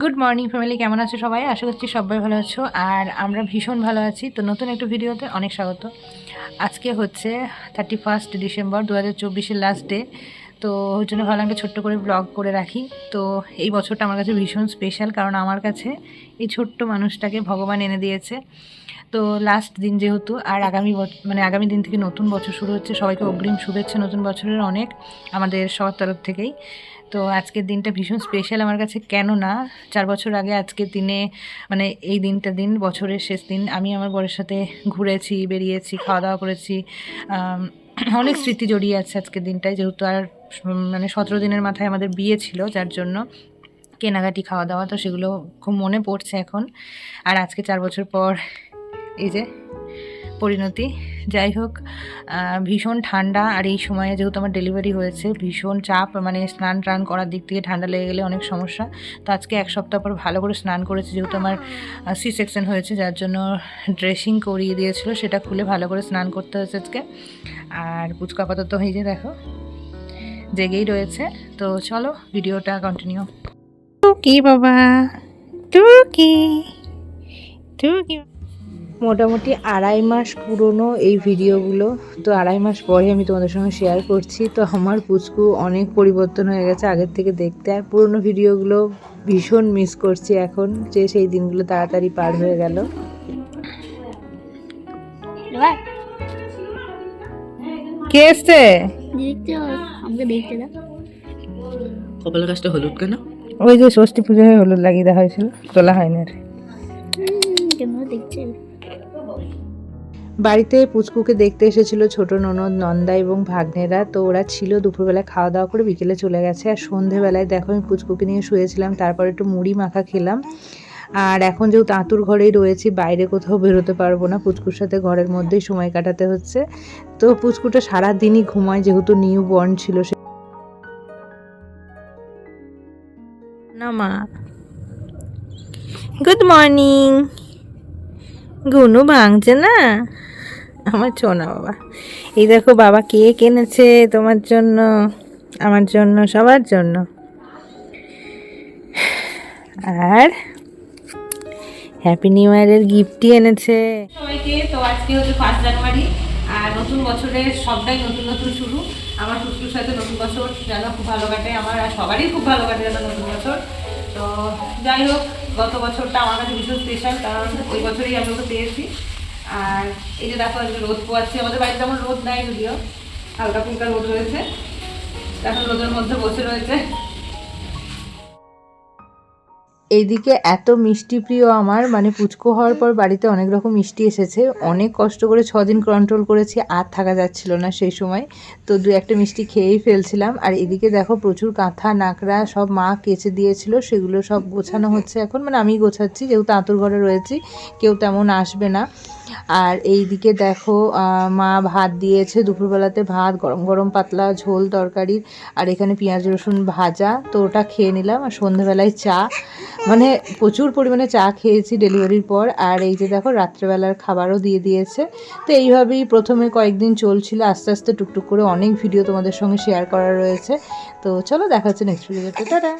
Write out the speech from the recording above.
Good morning family কেমন আছো সবাই? আশা করছি সবাই ভালো আছো। আর আমরা ভীষণ ভালো আছি। তো নতুন একটু ভিডিওতে অনেক স্বাগত। আজকে হচ্ছে থার্টি ফার্স্ট ডিসেম্বর দু হাজার চব্বিশের লাস্ট ডে তো ওই জন্য ভাবলাম একটা ছোট্ট করে ব্লগ করে রাখি। তো এই বছরটা আমার কাছে ভীষণ স্পেশাল কারণ আমার কাছে এই ছোট্ট মানুষটাকে ভগবান এনে দিয়েছে। তো লাস্ট দিন যেহেতু, আর আগামী মানে আগামী দিন থেকে নতুন বছর শুরু হচ্ছে, সবাইকে অগ্রিম শুভেচ্ছা, নতুন বছরের অনেক আমাদের সবার তরফ থেকেই। তো আজকের দিনটা ভীষণ স্পেশাল আমার কাছে কেন না চার বছর আগে আজকের দিনে মানে এই দিনটা দিন, বছরের শেষ দিন, আমি আমার বরের সাথে ঘুরেছি, বেরিয়েছি, খাওয়া দাওয়া করেছি অনেক স্মৃতি জড়িয়ে আছে আজকের দিনটায়, যেহেতু আর মানে সতেরো দিনের মাথায় আমাদের বিয়ে ছিল, যার জন্য কেনাকাটি, খাওয়া দাওয়া, তো সেগুলো খুব মনে পড়ছে এখন। আর আজকে চার বছর পর এই যে পরিণতি। যাই হোক ভীষণ ঠান্ডা আর এই সময়ে যেহেতু আমার ডেলিভারি হয়েছে, ভীষণ চাপ মানে স্নান টান করার দিক থেকে ঠান্ডা লেগে গেলে অনেক সমস্যা। তো আজকে এক সপ্তাহ পর ভালো করে স্নান করেছি, যেহেতু আমার সি সেকশন হয়েছে, যার জন্য ড্রেসিং করিয়ে দিয়েছিল, সেটা খুলে ভালো করে স্নান করতে হয়েছে আজকে। আর পুচকা আপাতত এই যে দেখো, জেগেই রয়েছে। তো চলো, ভিডিওটা কন্টিনিউ কি বাবা, টুকি টুকি। মোটামুটি আড়াই মাস পুরনো এই ভিডিওগুলো। তো আড়াই মাস পরে আমি তোমাদের সঙ্গে শেয়ার করছি। তো আমার পুচকু অনেক পরিবর্তন হয়ে গেছে আগের থেকে দেখতে। আর পুরনো ভিডিওগুলো ভীষণ মিস করছি এখন যে সেই দিনগুলো তাড়াতাড়ি পার হয়ে গেল। কে এসছে? কপালের গাছটা হলুদ কেন? ওই যে ষষ্ঠী পুজো হয়ে হলুদ লাগিয়ে দেওয়া হয়েছিল তোলা হয়নি আর। কেমন দেখছে? বাড়িতে পুচকুকে দেখতে এসেছিল ছোট ননদ, নন্দা এবং ভাগ্নেরা। তো ওরা ছিল দুপুরবেলা খাওয়া দাওয়া করে বিকেলে চলে গেছে। আর সন্ধেবেলায় দেখো, আমি পুচকুকে নিয়ে শুয়েছিলাম, তারপর একটু মুড়ি মাখা খেলাম। আর এখন যেহেতু আঁতুর ঘরেই রয়েছি, বাইরে কোথাও বেরোতে পারব না। পুচকুর সাথে ঘরের মধ্যেই সময় কাটাতে হচ্ছে। তো পুচকুটা সারা দিনই ঘুমায়, যেহেতু নিউ বর্ন ছিল সে। না, মা। গুড মর্নিং গুনু ভাঙছে না? আমার চোনা বাবা। এই দেখো, বাবা কেক এনেছে তোমার জন্য, আমার জন্য, সবার জন্য। আর হ্যাপি নিউ ইয়ারের গিফটই এনেছে। সবাইকে, তো আজকে হচ্ছে ফার্স্ট জানুয়ারি আর নতুন বছরের সবটাই নতুন নতুন শুরু। আমার টুকটুর সাথে নতুন বছর, যেন খুব ভালো কাটে। আমার আর সবারই খুব ভালো কাটে যেন নতুন বছর। তো যাই হোক, গত বছরটা আমার কাছে ভীষণ স্পেশাল কারণ ওই বছরই আমি ওকে পেয়েছি। আর এই যে দেখো আজকে রোদ পোয়াচ্ছে, আমাদের বাড়িতে তেমন রোদ নাই যদিও, হালকা ফুলকা রোদ রয়েছে। এখন রোদের মধ্যে বসে রয়েছে। এইদিকে এত মিষ্টি প্রিয় আমার মানে পুচকো হওয়ার পর বাড়িতে অনেক রকম মিষ্টি এসেছে। অনেক কষ্ট করে ছদিন কন্ট্রোল করেছি, আর থাকা যাচ্ছিল না সেই সময়। তো দু একটা মিষ্টি খেয়েই ফেলছিলাম। আর এদিকে দেখো প্রচুর কাঁথা, নাকড়া সব মা কেচে দিয়েছিল, সেগুলো সব গোছানো হচ্ছে এখন। মানে আমি গোছাচ্ছি, যেহেতু আঁতুর ঘরে রয়েছি, কেউ তেমন আসবে না। আর এই দিকে দেখো মা ভাত দিয়েছে, দুপুরবেলাতে ভাত, গরম গরম পাতলা ঝোল তরকারির, আর এখানে পেঁয়াজ রসুন ভাজা। তো ওটা খেয়ে নিলাম, আর সন্ধেবেলায় চা। মানে প্রচুর পরিমাণে চা খেয়েছি ডেলিভারির পর, আর এই যে দেখো রাত্রেবেলার খাবারও দিয়ে দিয়েছে। তো এইভাবেই প্রথমে কয়েকদিন চলছিল, আস্তে আস্তে টুকটুক করে অনেক ভিডিও তোমাদের সঙ্গে শেয়ার করা রয়েছে। তো চলো দেখা হচ্ছে নেক্সট ভিডিওতে টাটা!